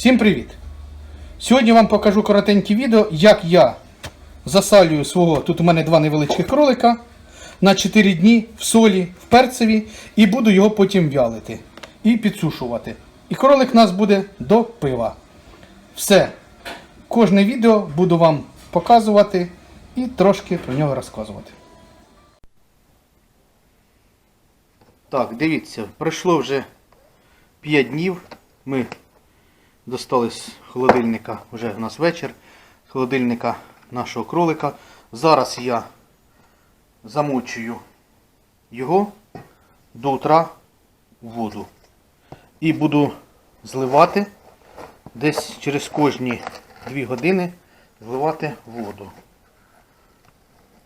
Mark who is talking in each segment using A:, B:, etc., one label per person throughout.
A: Всім привіт! Сьогодні вам покажу коротеньке відео, як я засалюю свого, тут у мене два невеличких кролика на 4 дні в солі, в перцеві, і буду його потім вялити і підсушувати. І кролик у нас буде до пива. Все. Кожне відео буду вам показувати і трошки про нього розказувати. Так, дивіться, пройшло вже 5 днів. Ми достали з холодильника, вже в нас вечір, з холодильника нашого кролика. Зараз я замочую його до утра в воду. І буду зливати десь через кожні 2 години зливати воду.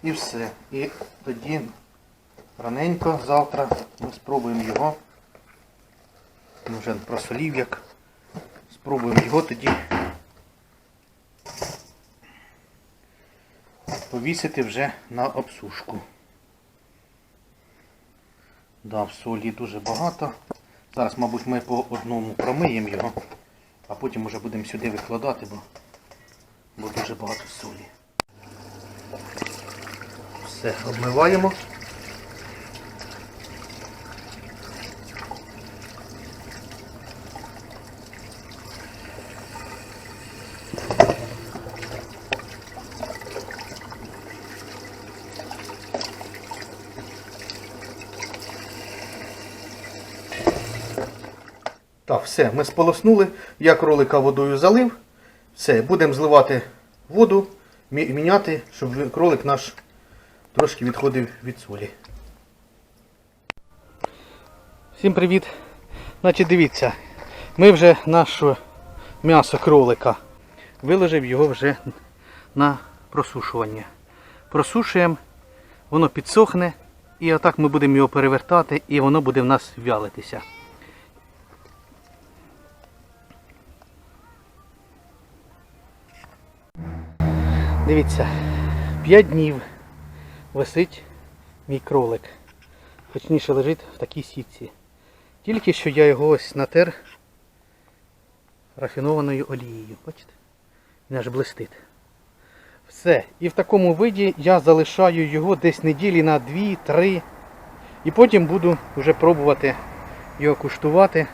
A: І все. І тоді раненько завтра ми спробуємо його. Він Вже просолів як. Спробуємо його тоді повісити вже на обсушку. Да, солі дуже багато. Зараз, мабуть, ми по одному промиємо його, а потім вже будемо сюди викладати, бо, бо дуже багато солі. Все, обмиваємо. Так, все, ми сполоснули. Я кролика водою залив. Все, будемо зливати воду, мі- міняти, щоб кролик наш трошки відходив від солі. Всім привіт. Значить, дивіться, ми вже наше м'ясо кролика виложив його вже на просушування. Просушуємо, воно підсохне, і отак ми будемо його перевертати, і воно буде в нас вялитися. Дивіться, 5 днів висить мій кролик. Точніше лежить в такій сітці. Тільки що я його ось натер рафінованою олією. Бачите? Він аж блистить. Все. І в такому виді я залишаю його десь неділі на 2-3. І потім буду вже пробувати його куштувати.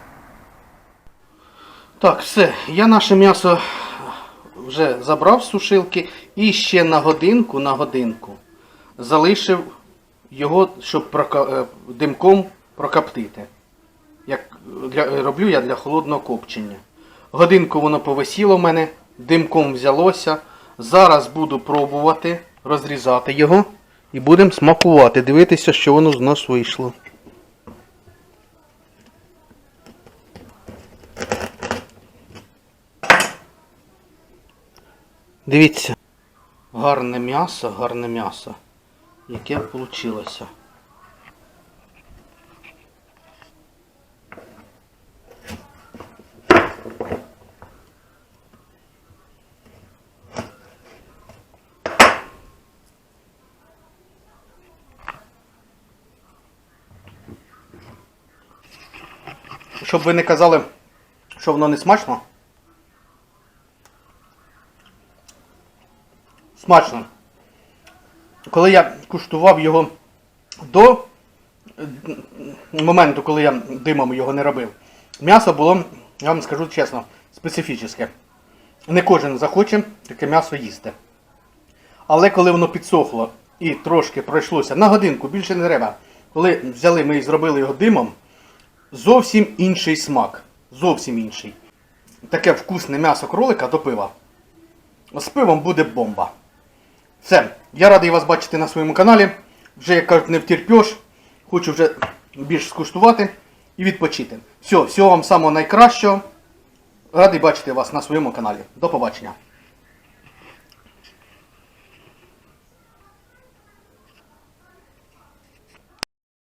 A: Так, все. Я наше м'ясо вже забрав сушилки і ще на годинку, на годинку залишив його, щоб е, димком прокоптити. Як для, роблю я для холодного копчення. Годинку воно повисіло в мене, димком взялося. Зараз буду пробувати розрізати його і будемо смакувати, дивитися, що воно з нас вийшло. Дивіться. Гарне м'ясо, гарне м'ясо. Яке вийшло. Щоб ви не казали, що воно не смачно. Смачно. Коли я куштував його до е, моменту, коли я димом його не робив, м'ясо було, я вам скажу чесно, специфічне. Не кожен захоче таке м'ясо їсти. Але коли воно підсохло і трошки пройшлося на годинку, більше не треба. Коли взяли ми і зробили його димом, зовсім інший смак. Зовсім інший. Таке вкусне м'ясо кролика до пива. З пивом буде бомба. Все, я радий вас бачити на своєму каналі. Вже, як кажуть, не втерпеш. Хочу вже більш скуштувати і відпочити. Все, всього вам самого найкращого. Радий бачити вас на своєму каналі. До побачення.